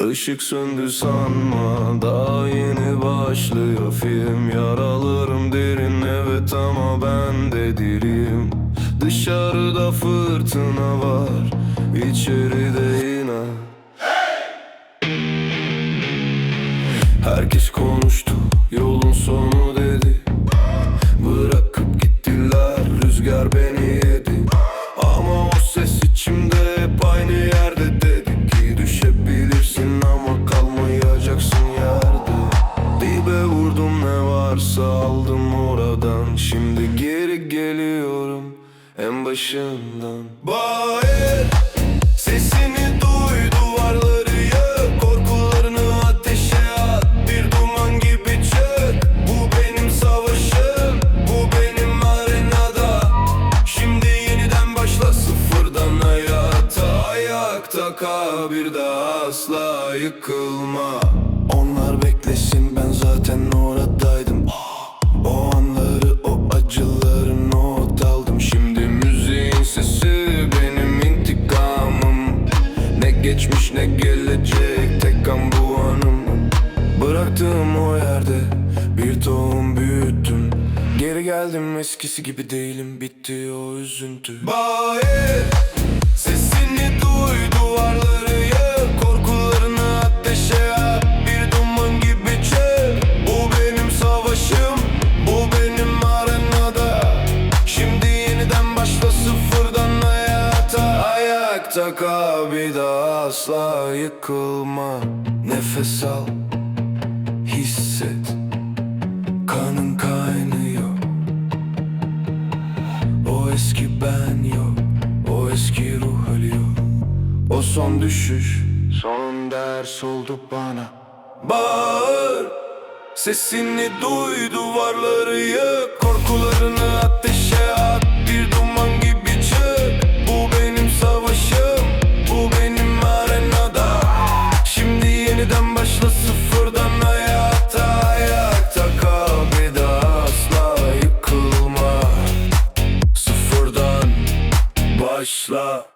Işık söndü sanma daha yeni başlıyor film. Yaralarım derin evet ama ben de diriyim. Dışarıda fırtına var içeride inan Herkes konuştu yolun sonu dedi Şimdi geri geliyorum en başından. Bahir Sesini duy duvarları yık Korkularını ateşe at Bir duman gibi çık Bu benim savaşım Bu benim arenada Şimdi yeniden başla sıfırdan hayata. Ayakta kal bir daha asla yıkılma geçmiş ne gelecek? Tek an bu anım. Bıraktığım o yerde bir tohum büyüttüm. Geri geldim eskisi gibi değilim. Bitti o üzüntü. Bahir Sesini Ayakta kal bir daha asla yıkılma. Nefes al Hisset. Kanın kaynıyor. O eski ben yok O eski ruh ölüyor. O son düşüş Son ders oldu bana. Bağır Sesini duy duvarları yık. Korkularını ateşe başla